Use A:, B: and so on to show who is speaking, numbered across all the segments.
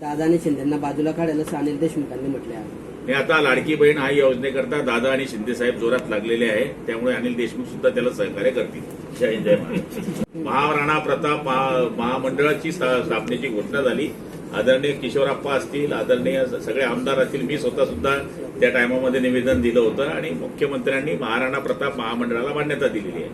A: दादा आणि शिंदेना बाजूला काढायला असं अनिल देशमुखांनी म्हटले आहे
B: आणि आता लाडकी बहीण हा योजनेकरता दादा आणि शिंदे साहेब जोरात लागलेले आहे. त्यामुळे अनिल देशमुख सुद्धा त्याला सहकार्य करतील. जय हिंद, जय महाराष्ट्र. महाराणा प्रताप महा- महामंडळाची स्था- स्थापनेची घोषणा झाली. आदरणीय किशोरप्पा असतील आदरणीय सगळे आमदार असतील मी स्वतः सुद्धा त्या टायमामध्ये निवेदन दिलं होतं. आणि मुख्यमंत्र्यांनी महाराणा प्रताप महामंडळाला मान्यता दिलेली आहे.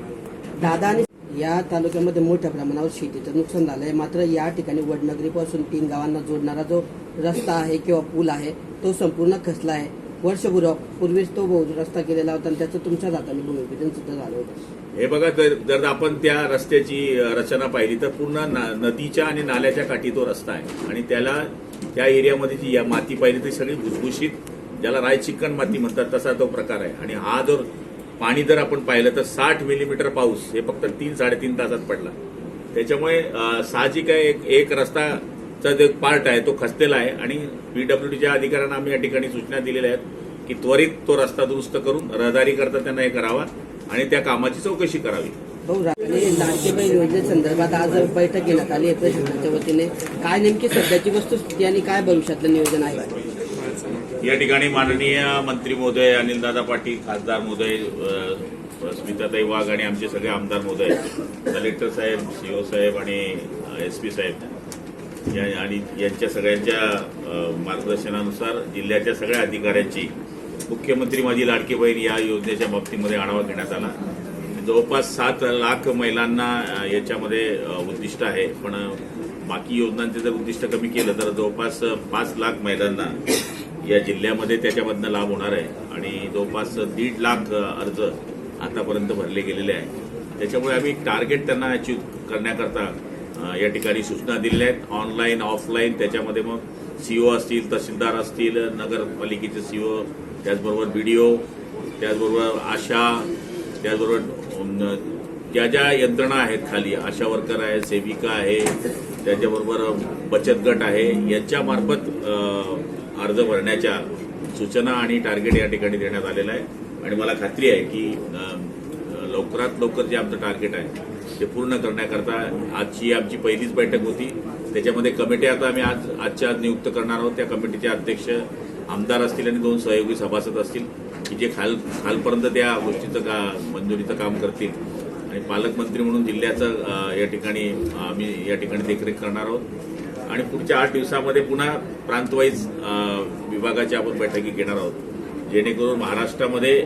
A: दादा आणि या तालुक्यामध्ये मोठ्या प्रमाणावर शेतीचं नुकसान झालं आहे मात्र या ठिकाणी वडनगरीपासून तीन गावांना जोडणारा जो रस्ता आहे किंवा पूल आहे तो संपूर्ण खचला आहे. वर्षभर पूर्वीच तो बहु- रस्ता केलेला होता आणि त्याचं तुमच्याच हाताने भूमिपूजन सुद्धा झालं होतं.
B: हे बघा जर जर आपण त्या रस्त्याची रचना पाहिली तर पूर्ण नदीच्या आणि नाल्याच्या काठी तो रस्ता आहे. आणि त्याला त्या एरियामध्ये जी या माती पाहिली ती सगळी भुसभुशीत ज्याला राय चिकन माती म्हणतात तसा तो प्रकार आहे. आणि हा जर पाणी जर आपण पाहिलं तर साठ मिलीमीटर पाऊस हे फक्त तीन साडेतीन तासात पडला. त्याच्यामुळे साहजिक आहे एक एक रस्ताचा जो पार्ट आहे तो खचलेला आहे आणि पीडब्ल्यूडीच्या अधिकाऱ्यांना आम्ही या ठिकाणी सूचना दिलेल्या आहेत की त्वरित तो रस्ता दुरुस्त करून रहदारी करता त्यांना हे करावा आणि त्या कामाची चौकशी करावी.
A: भाऊ योजनेसंदर्भात आज बैठक घेण्यात आली आहे प्रशासनाच्या वतीने. काय नेमकी सध्याची वस्तुस्थिती आणि काय भविष्यातलं नियोजन आहे?
B: या ठिकाणी माननीय मंत्री महोदय अनिलदादा पाटील खासदार महोदय स्मिताताई वाघ आणि आमचे सगळे आमदार महोदय कलेक्टर साहेब सीओ साहेब आणि एस पी साहेब या- आणि यांच्या सगळ्यांच्या मार्गदर्शनानुसार जिल्ह्याच्या सगळ्या अधिकाऱ्यांची मुख्यमंत्री माझी लाडकी बहीण या योजनेच्या बाबतीमध्ये आढावा घेण्यात आला. जवळपास सात लाख महिलांना याच्यामध्ये उद्दिष्ट आहे. पण बाकी योजनांचे जर उद्दिष्ट कमी केलं तर जवळपास पाच लाख महिलांना या जिल्ह्यामध्ये त्याच्यामधनं लाभ होणार आहे. आणि जवळपास दीड लाख अर्ज आतापर्यंत भरले गेलेले आहे त्याच्यामुळे आम्ही टार्गेट त्यांना अचीव करण्याकरता या ठिकाणी सूचना दिलेल्या आहेत. ऑनलाईन ऑफलाईन त्याच्यामध्ये मग सीओ असतील तहसीलदार असतील नगरपालिकेचे सीओ त्याचबरोबर बी डी ओ त्याचबरोबर आशा त्याचबरोबर ज्या ज्या यंत्रणा आहेत खाली आशा वर्कर आहे सेविका आहे त्याच्याबरोबर बचत गट आहे यांच्यामार्फत अर्ज भरण्याच्या सूचना आणि टार्गेट या ठिकाणी देण्यात आलेलं आहे. आणि मला खात्री आहे की लवकरात लवकर जे आमचं टार्गेट आहे ते पूर्ण करण्याकरता आजची आमची पहिलीच बैठक होती. त्याच्यामध्ये कमिटी आता आम्ही आज आजच्या आज नियुक्त करणार आहोत. त्या कमिटीचे अध्यक्ष आमदार असतील आणि दोन सहयोगी सभासद असतील की जे खाल खालपर्यंत त्या गोष्टीचं का मंजुरीचं काम करतील. आणि पालकमंत्री म्हणून जिल्ह्याचं या ठिकाणी आम्ही या ठिकाणी देखरेख करणार आहोत. आणि पुढच्या आठ दिवसामध्ये पुन्हा प्रांतवाईज विभागाच्या आपण बैठकी घेणार आहोत. जेणेकरून महाराष्ट्रामध्ये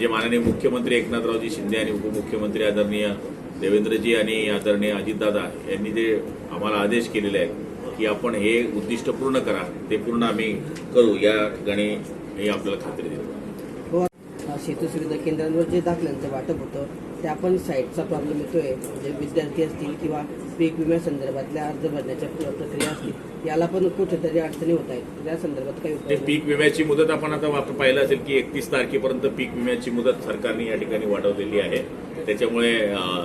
B: जे माननीय मुख्यमंत्री एकनाथरावजी शिंदे आणि उपमुख्यमंत्री आदरणीय देवेंद्रजी आणि आदरणीय अजितदादा यांनी जे आम्हाला आदेश केलेले आहेत की आपण हे उद्दिष्ट पूर्ण करा ते पूर्ण आम्ही करू या ठिकाणी मी आपल्याला खात्री देतो
A: सेतू सुविधा केंद्रांवर जे दाखल्यांचं वाटप होतं त्या पण साईटचा प्रॉब्लेम येतोय. म्हणजे विद्यार्थी असतील किंवा पीक विम्यासंदर्भातल्या अर्ज भरण्याच्या प्रक्रिया असतील याला पण कुठेतरी अडचणी होत आहेत. त्या संदर्भात काही
B: पीक विम्याची मुदत आपण आता वाप- पाहिलं असेल की एकतीस तारखेपर्यंत पीक विम्याची मुदत सरकारने या ठिकाणी वाढवलेली आहे. त्याच्यामुळे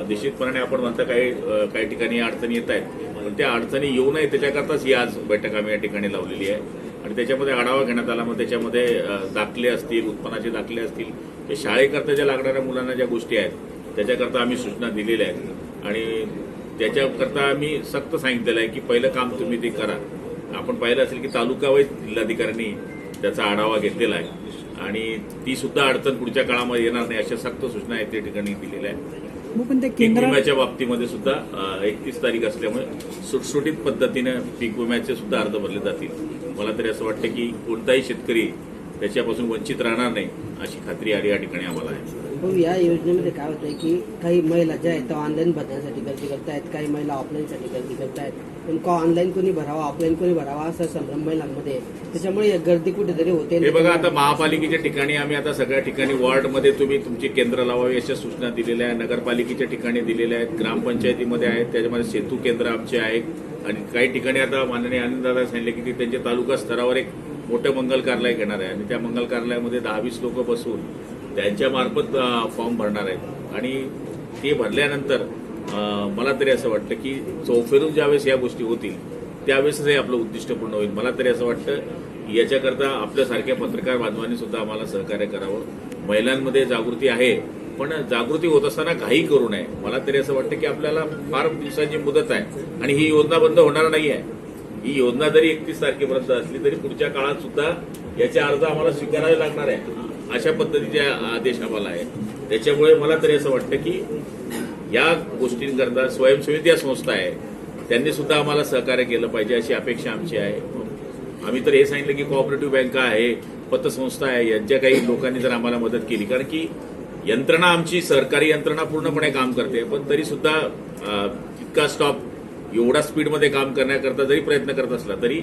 B: निश्चितपणे आपण म्हणता काही काही ठिकाणी अडचणी येत आहेत. पण त्या अडचणी येऊ नये त्याच्याकरताच ही आज बैठक आम्ही या ठिकाणी लावलेली आहे. आणि त्याच्यामध्ये आढावा घेण्यात आला. मग त्याच्यामध्ये दाखले असतील उत्पन्नाचे दाखले असतील ते शाळेकरता ज्या लागणाऱ्या मुलांना ज्या गोष्टी आहेत त्याच्याकरता आम्ही सूचना दिलेल्या आहेत. आणि त्याच्याकरता आम्ही सक्त सांगितलेलं आहे की पहिलं काम तुम्ही ते करा. आपण पाहिलं असेल की तालुका वाईज जिल्हाधिकाऱ्यांनी त्याचा आढावा घेतलेला आहे. आणि ती सुद्धा अडचण पुढच्या काळामध्ये येणार नाही अशा सक्त सूचना आहेत त्या ठिकाणी दिलेल्या आहेत. पीक विम्याच्या बाबतीमध्ये सुद्धा एकतीस तारीख असल्यामुळे सुटसुटीत पद्धतीनं पीक विम्याचे सुद्धा अर्ज भरले जातील. मला तरी असं वाटतं की कोणताही शेतकरी त्याच्यापासून वंचित राहणार नाही अशी खात्री या ठिकाणी आम्हाला आहे.
A: भाऊ या योजनेमध्ये काय होतंय की काही महिला ज्या आहेत त्या ऑनलाईन भरण्यासाठी गर्दी करतायत काही महिला ऑफलाईनसाठी गर्दी करतायत? का ऑनलाईन कोणी भरावा ऑफलाईन कोणी भरावा असा संभ्रम महिलांमध्ये आहे. त्याच्यामुळे गर्दी कुठेतरी होते.
B: हे बघा आता महापालिकेच्या ठिकाणी आम्ही आता सगळ्या ठिकाणी वॉर्डमध्ये तुम्ही तुमची केंद्र लावावी अशा सूचना दिलेल्या आहेत. नगरपालिकेच्या ठिकाणी दिलेल्या आहेत. ग्रामपंचायतीमध्ये आहेत. त्याच्यामध्ये सेतू केंद्र आमचे आहेत. आणि काही ठिकाणी आता माननीय आनंददादा सांगितले की ते त्यांच्या तालुका स्तरावर एक मोठं मंगल कार्यालय घेणार आहे. आणि त्या मंगल कार्यालयामध्ये दहा वीस लोक बसून त्यांच्यामार्फत फॉर्म भरणार आहेत. आणि ते भरल्यानंतर मला तरी असं वाटतं की चौफेरून ज्यावेळेस या गोष्टी होतील त्यावेळेसच हे आपलं उद्दिष्ट पूर्ण होईल. मला तरी असं वाटतं की याच्याकरता आपल्यासारख्या पत्रकार बांधवांनी सुद्धा आम्हाला सहकार्य करावं. महिलांमध्ये जागृती आहे पण जागृती होत असताना काही करू नये. मला तरी असं वाटतं की आपल्याला फार दिवसांची मुदत आहे आणि ही योजना बंद होणार नाही आहे ही योजना जरी एकतीस तारखेपर्यंत असली तरी पुढच्या काळात सुद्धा याचे अर्ज आम्हाला स्वीकारावे लागणार आहे. अशा पद्धतीचे आदेश आम्हाला आहे त्याच्यामुळे मला तरी असं वाटतं की या गोष्टींकरता स्वयंसेवी या संस्था आहे. त्यांनी सुद्धा आम्हाला सहकार्य केलं पाहिजे अशी अपेक्षा आमची आहे. आम्ही तर हे सांगितलं की कोऑपरेटिव्ह बँका आहे पतसंस्था आहे यांच्या काही लोकांनी जर आम्हाला मदत केली. कारण की यंत्रणा आमची सरकारी यंत्रणा पूर्णपणे काम करते पण तरी सुद्धा इतका स्टॉप एवढा स्पीडमध्ये काम करण्याकरता जरी प्रयत्न करत असला तरी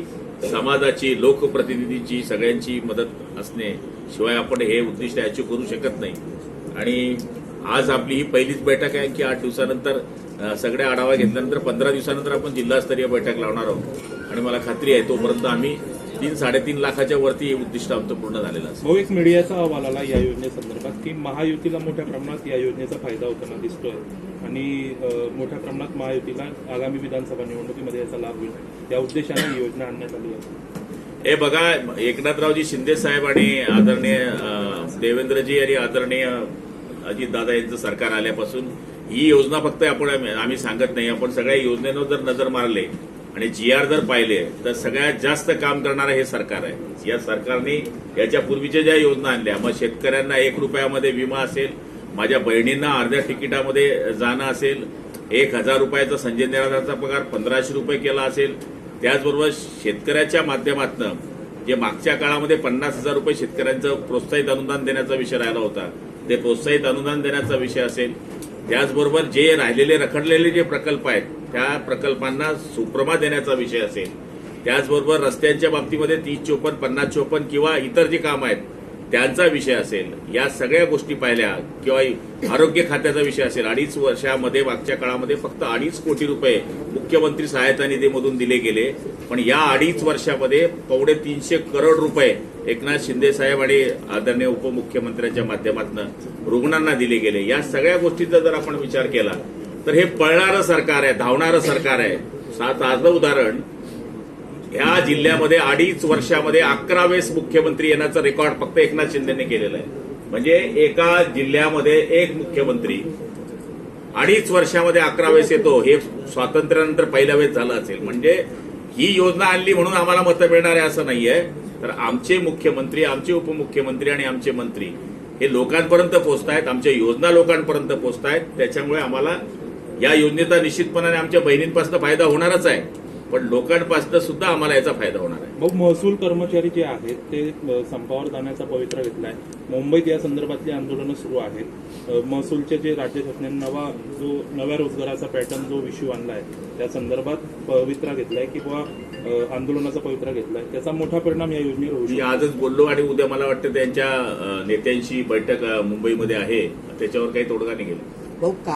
B: समाजाची लोकप्रतिनिधीची सगळ्यांची मदत असणे शिवाय आपण हे उद्दिष्ट अचीव करू शकत नाही. आणि आज आपली ही पहिलीच बैठक आहे की आठ दिवसानंतर अं, सगळे आढावा घेतल्यानंतर पंधरा दिवसानंतर आपण जिल्हास्तरीय बैठक लावणार आहोत. आणि मला खात्री आहे तोपर्यंत आम्ही तीन साडेतीन लाखाच्या वरती उद्दिष्ट आमचं पूर्ण झालेलं
C: भाऊ एक मीडियाचा अहवाल आला या योजनेसंदर्भात की महायुतीला मोठ्या प्रमाणात या योजनेचा फायदा होताना दिसतोय. आणि मोठ्या प्रमाणात महायुतीला आगामी विधानसभा निवडणुकीमध्ये याचा लाभ होईल. या उद्देशाने ही योजना आणण्यात आली आहे.
B: हे बघा एकनाथरावजी शिंदे साहेब आणि आदरणीय देवेंद्रजी आणि आदरणीय अजितदादा यांचं सरकार आल्यापासून ही योजना फक्त आपण आम्ही सांगत नाही. आपण सगळ्या योजनेनं जर नजर मारले आणि जी आर जर पाहिले तर सगळ्यात जास्त काम करणारं हे सरकार आहे. या सरकारने याच्या पूर्वीच्या ज्या योजना आणल्या मग शेतकऱ्यांना एक रुपयामध्ये विमा असेल माझ्या बहिणींना अर्ध्या तिकिटामध्ये जाणं असेल एक हजार रुपयाचा संजय निराधारचा पगार पंधराशे रुपये केला असेल त्याचबरोबर शेतकऱ्याच्या माध्यमातनं जे मागच्या काळामध्ये पन्नास हजार रुपये शेतकऱ्यांचं प्रोत्साहित अनुदान देण्याचा विषय राहिला होता ते प्रोत्साहित अनुदान देण्याचा विषय असेल त्याचबरोबर जे राहिलेले रखडलेले जे प्रकल्प आहेत त्या प्रकल्पांना सुप्रमा देण्याचा विषय असेल. त्याचबरोबर रस्त्यांच्या बाबतीमध्ये तीस चोपन्न पन्नास चोपन्न किंवा इतर जे कामं आहेत त्यांचा विषय असेल या सगळ्या गोष्टी पाहिल्या किंवा आरोग्य खात्याचा विषय असेल अडीच वर्षामध्ये मागच्या काळामध्ये फक्त अडीच कोटी रुपये मुख्यमंत्री सहायता निधीमधून दिले गेले. पण या अडीच वर्षामध्ये पावणे तीनशे करोड रुपये एकनाथ शिंदे साहेब आणि आदरणीय उपमुख्यमंत्र्यांच्या माध्यमातून रुग्णांना दिले गेले. या सगळ्या गोष्टींचा जर आपण विचार केला तर हे पळणारं सरकार आहे धावणारं सरकार आहे. सात आजलं उदाहरण ह्या जिल्ह्यामध्ये अडीच वर्षामध्ये अकरा वेळेस मुख्यमंत्री येण्याचा रेकॉर्ड फक्त एकनाथ शिंदेने केलेला आहे. म्हणजे एका जिल्ह्यामध्ये एक मुख्यमंत्री अडीच वर्षामध्ये अकरा वेळेस येतो हे स्वातंत्र्यानंतर पहिल्या वेळेस झालं असेल. म्हणजे ही योजना आणली म्हणून आम्हाला मतं मिळणार आहे असं नाहीये. तर आमचे मुख्यमंत्री आमचे उपमुख्यमंत्री आणि आमचे मंत्री हे लोकांपर्यंत पोहोचतायत आमच्या योजना लोकांपर्यंत पोहोचतायत. त्याच्यामुळे आम्हाला या योजनेचा निश्चितपणाने आमच्या बहिणींपासून फायदा होणारच आहे. पण लोकांपासून सुद्धा आम्हाला याचा फायदा होणार आहे.
C: भाऊ महसूल कर्मचारी जे आहेत ते संपावर जाण्याचा पवित्रा घेतलाय. मुंबईत या संदर्भातली आंदोलनं सुरू आहेत. महसूलचे जे राज्य शासनाने नवा जो नव्या रोजगाराचा पॅटर्न जो इश्यू आणलाय त्या संदर्भात पवित्रा घेतलाय किंवा आंदोलनाचा पवित्रा घेतलाय. त्याचा मोठा परिणाम या योजनेवर शकतो.
B: आजच बोललो आणि उद्या मला वाटतं त्यांच्या नेत्यांशी बैठक मुंबईमध्ये आहे. त्याच्यावर काही तोडगा निघेल.
A: भाऊ